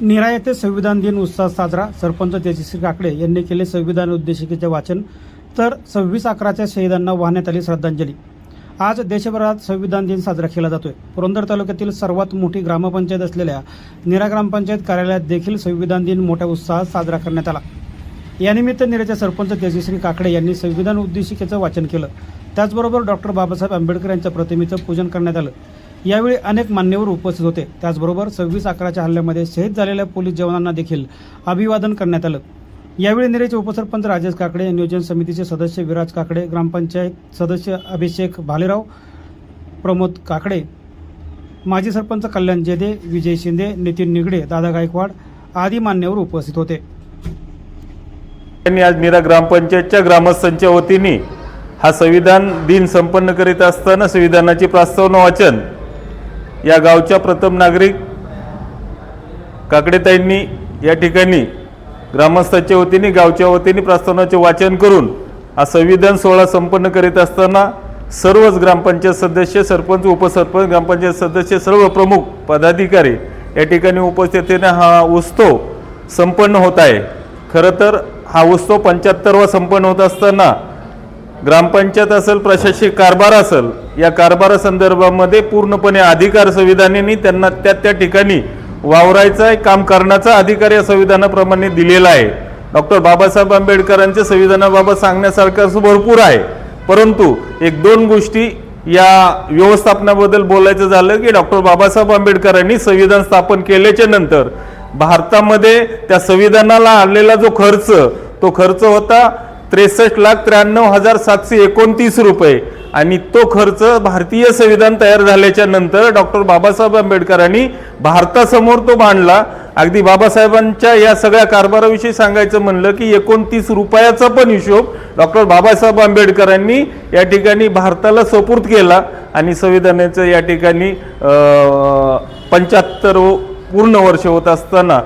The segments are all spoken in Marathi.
निरा येथे संविधान दिन उत्साह साजरा. सरपंच तेजश्री काकडे यांनी केले संविधान उद्देशिकेचे वाचन. तर सव्वीस अकराच्या शहीदांना वाहण्यात आली श्रद्धांजली. आज देशभरात संविधान दिन साजरा केला जातोय. पुरंदर तालुक्यातील सर्वात मोठी ग्रामपंचायत असलेल्या निरा ग्रामपंचायत कार्यालयात देखील संविधान दिन मोठ्या उत्साहात साजरा करण्यात आला. यानिमित्त निराच्या सरपंच तेजश्री काकडे यांनी संविधान उद्देशिकेचं वाचन केलं. त्याचबरोबर डॉक्टर बाबासाहेब आंबेडकर यांच्या प्रतिमेचं पूजन करण्यात आलं. यावेळी अनेक मान्यवर उपस्थित होते. त्याचबरोबर सव्वीस अकराच्या हल्ल्यामध्ये शहीद झालेल्या पोलीस जवानांना देखील अभिवादन करण्यात आलं. यावेळी नेरेचे उपसरपंच राजेश काकडे नियोजन समितीचे सदस्य विराज काकडे ग्रामपंचायत सदस्य अभिषेक भालेराव प्रमोद काकडे माजी सरपंच कल्याण जेदे विजय शिंदे नितीन निगडे दादा गायकवाड आदी मान्यवर उपस्थित होते. त्यांनी आज मीरा ग्रामपंचायतच्या ग्रामस्थांच्या वतीने हा संविधान दिन संपन्न करीत असताना संविधानाची प्रस्तावना वाचन या गावच्या प्रथम नागरिक काकडेताईंनी या ठिकाणी ग्रामस्थाच्या वतीने गावच्या वतीने प्रस्तावनाचे वाचन करून हा संविधान सोहळा संपन्न करीत असताना सर्वच ग्रामपंचायत सदस्य सरपंच उपसरपंच ग्रामपंचायत सदस्य सर्व प्रमुख पदाधिकारी या ठिकाणी उपस्थितीने हा उत्सव संपन्न होत आहे. खरं तर हा उत्सव पंच्याहत्तरवा संपन्न होत असताना ग्रामपंचायत असेल प्रशासकीय कारभार असेल या कारभारासंदर्भामध्ये पूर्णपणे अधिकार संविधानाने त्यांना त्या त्या ठिकाणी वावरायचा आहे, काम करण्याचा अधिकार या संविधानाप्रमाणे दिलेला आहे. डॉक्टर बाबासाहेब आंबेडकरांच्या संविधानाबाबत सांगण्यासारखं असं भरपूर आहे. परंतु एक दोन गोष्टी या व्यवस्थापनाबद्दल बोलायचं झालं की डॉक्टर बाबासाहेब आंबेडकरांनी संविधान स्थापन केल्याच्यानंतर भारतामध्ये त्या संविधानाला आणलेला जो खर्च तो खर्च होता त्रेसष्ट लाख त्र्याण्णव हजार सातशे एकोणतीस रुपये. आणि तो खर्च भारतीय संविधान तयार झाल्याच्यानंतर डॉक्टर बाबासाहेब आंबेडकरांनी भारतासमोर तो मांडला अगदी बाबासाहेबांच्या या सगळ्या कारभाराविषयी सांगायचं म्हणलं की एकोणतीस रुपयाचा पण हिशोब डॉक्टर बाबासाहेब आंबेडकरांनी या ठिकाणी भारताला सपूर्त केला. आणि संविधानाचं या ठिकाणी पंच्याहत्तर पूर्ण वर्ष होत असताना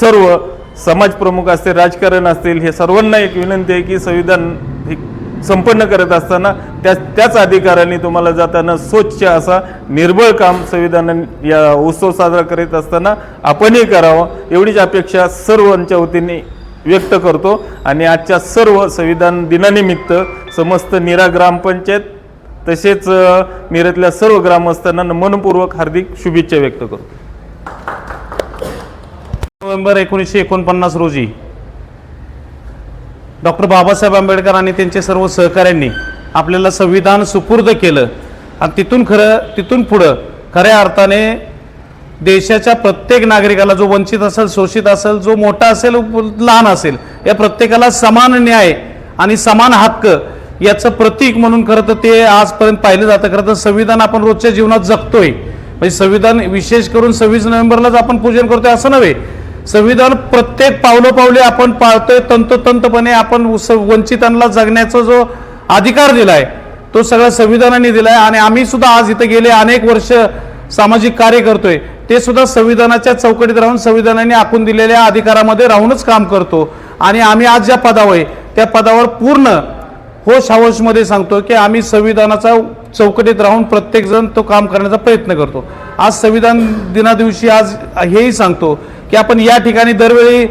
सर्व समाजप्रमुख असतील राजकारण असतील हे सर्वांना एक विनंती आहे की संविधान हे संपन्न करत असताना त्या त्याच अधिकाराने तुम्हाला जाताना स्वच्छ असा निर्बळ काम संविधान या उत्सव साजरा करीत असताना आपणही करावं एवढीच अपेक्षा सर्वांच्या वतीने व्यक्त करतो. आणि आजच्या सर्व संविधान दिनानिमित्त समस्त निरा ग्रामपंचायत तसेच मिरतल्या सर्व ग्रामस्थांना मनपूर्वक हार्दिक शुभेच्छा व्यक्त करतो. नोव्हेंबर एकोणीसशे एकोणपन्नास रोजी डॉक्टर बाबासाहेब आंबेडकर आणि त्यांचे सर्व सहकाऱ्यांनी आपल्याला संविधान सुपूर्द केलं. आणि तिथून खरं तिथून पुढं खऱ्या अर्थाने देशाच्या प्रत्येक नागरिकाला जो वंचित असेल शोषित असेल जो मोठा असेल लहान असेल या प्रत्येकाला समान न्याय आणि समान हक्क याचं प्रतीक म्हणून खरं तर ते आजपर्यंत पाहिलं जातं. खरं तर संविधान आपण रोजच्या जीवनात जगतोय. म्हणजे संविधान विशेष करून सव्वीस नोव्हेंबरलाच आपण पूजन करतोय असं नव्हे. संविधान प्रत्येक पावलोपावले आपण पाळतोय तंतोतंतपणे आपण वंचितांना जगण्याचा जो अधिकार दिलाय तो सगळा संविधानाने दिलाय आणि आम्ही सुद्धा आज इथे गेले अनेक वर्ष सामाजिक कार्य करतोय ते सुद्धा संविधानाच्या चौकटीत राहून संविधानाने आखून दिलेल्या अधिकारामध्ये राहूनच काम करतो. आणि आम्ही आज ज्या पदावर आहे त्या पदावर पूर्ण होश हवशमध्ये सांगतो की आम्ही संविधानाचा चौकटीत राहून प्रत्येकजण तो काम करण्याचा प्रयत्न करतो. आज संविधान दिनादिवशी आज हेही सांगतो की आपण या ठिकाणी दरवेळी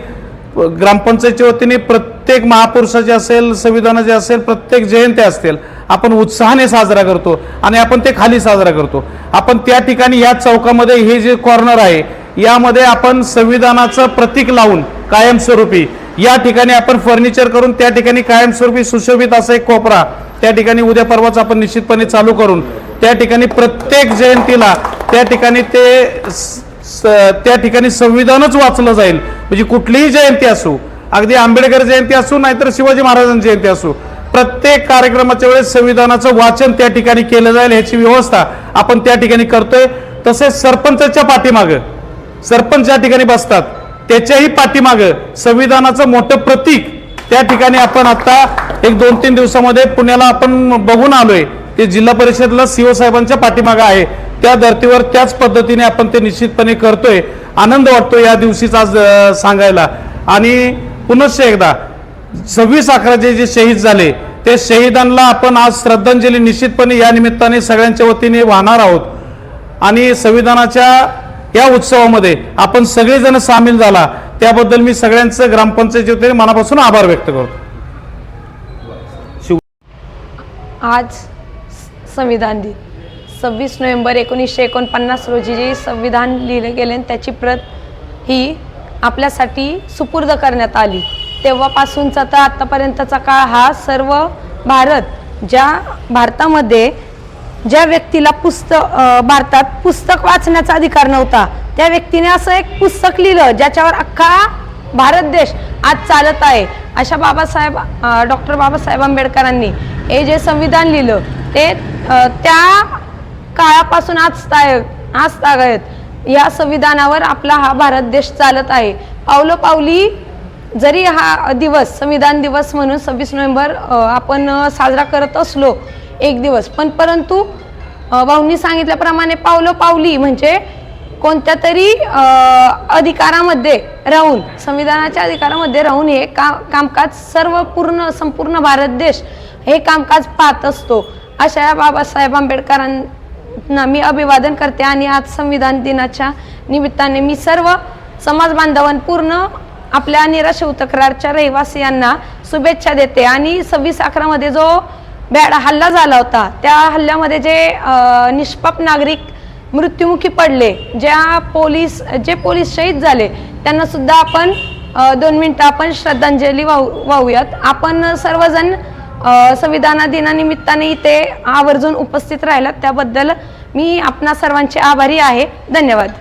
ग्रामपंचायतच्या वतीने प्रत्येक महापुरुषाचे असेल संविधानाचे असेल प्रत्येक जयंती असतील आपण उत्साहाने साजरा करतो आणि आपण ते खाली साजरा करतो. आपण त्या ठिकाणी या चौकामध्ये हे जे कॉर्नर आहे यामध्ये आपण संविधानाचं प्रतीक लावून कायमस्वरूपी या ठिकाणी आपण फर्निचर करून त्या ठिकाणी कायमस्वरूपी सुशोभित असा एक कोपरा त्या ठिकाणी उद्या परवाच आपण निश्चितपणे चालू करून त्या ठिकाणी प्रत्येक जयंतीला त्या ठिकाणी ते स- त्या ठिकाणी संविधानच वाचलं जाईल. म्हणजे कुठलीही जयंती असो अगदी आंबेडकर जयंती असो नाहीतर शिवाजी महाराजांची जयंती असो प्रत्येक कार्यक्रमाच्या वेळेस संविधानाचं वाचन त्या ठिकाणी केलं जाईल ह्याची व्यवस्था आपण त्या ठिकाणी करतोय. तसेच सरपंचाच्या पाठीमागं सरपंच ज्या ठिकाणी बसतात त्याच्याही पाठीमागं संविधानाचं मोठं प्रतीक त्या ठिकाणी आपण आता एक दोन तीन दिवसामध्ये पुण्याला आपण बघून आलोय. ते जिल्हा परिषदला सीओ साहेबांच्या पाठीमागं आहे. त्या धर्तीवर त्याच पद्धतीने आपण ते निश्चितपणे करतोय. आनंद वाटतो या दिवशीच आज सांगायला. आणि पुनश्च एकदा सव्वीस अकराचे जे शहीद झाले ते शहीदांना आपण आज श्रद्धांजली निश्चितपणे या निमित्ताने सगळ्यांच्या वतीने वाहणार आहोत. आणि संविधानाच्या या उत्सवामध्ये आपण सगळेजण सामील झाला. त्याबद्दल मी सगळ्यांचं ग्रामपंचायतीच्या वतीने मनापासून आभार व्यक्त करतो. आज संविधान दिन. सव्वीस नोव्हेंबर एकोणीसशे एकोणपन्नास रोजी जे संविधान लिहिले गेले आणि त्याची प्रत ही आपल्यासाठी सुपूर्द करण्यात आली. तेव्हापासूनचा तर आत्तापर्यंतचा काळ हा सर्व भारत ज्या भारतामध्ये ज्या व्यक्तीला पुस्तक भारतात पुस्तक वाचण्याचा अधिकार नव्हता त्या व्यक्तीने असं एक पुस्तक लिहिलं ज्याच्यावर अख्खा भारत देश आज चालत आहे. अशा बाबासाहेब डॉक्टर बाबासाहेब आंबेडकरांनी हे जे संविधान लिहिलं ते त्या काळापासून आज ताय या संविधानावर आपला हा भारत देश चालत आहे. पावलोपावली जरी हा दिवस संविधान दिवस म्हणून सव्वीस नोव्हेंबर आपण साजरा करत असलो एक दिवस. पण परंतु भाऊंनी सांगितल्याप्रमाणे पावलोपावली म्हणजे कोणत्या तरी अधिकारामध्ये राहून संविधानाच्या अधिकारामध्ये राहून हे का कामकाज सर्व पूर्ण संपूर्ण भारत देश हे कामकाज पाहत असतो. अशा या बाबासाहेब ना मी अभिवादन करते आणि आज संविधान दिनाच्या निमित्ताने मी सर्व समाज बांधवां पूर्ण आपल्या निराश तक्रारच्या रहिवासियांना शुभेच्छा देते. आणि सव्वीस अकरामध्ये जो बॅड हल्ला झाला होता त्या हल्ल्यामध्ये जे निष्पाप नागरिक मृत्युमुखी पडले ज्या पोलीस जे पोलीस शहीद झाले त्यांना सुद्धा आपण दोन मिनटं आपण श्रद्धांजली वाहू वाहूयात. आपण सर्वजण संविधान दिनानिमित्ताने इथे आवर्जून उपस्थित राहिलात. त्याबद्दल मी आपणा सर्वांचे आभारी आहे. धन्यवाद.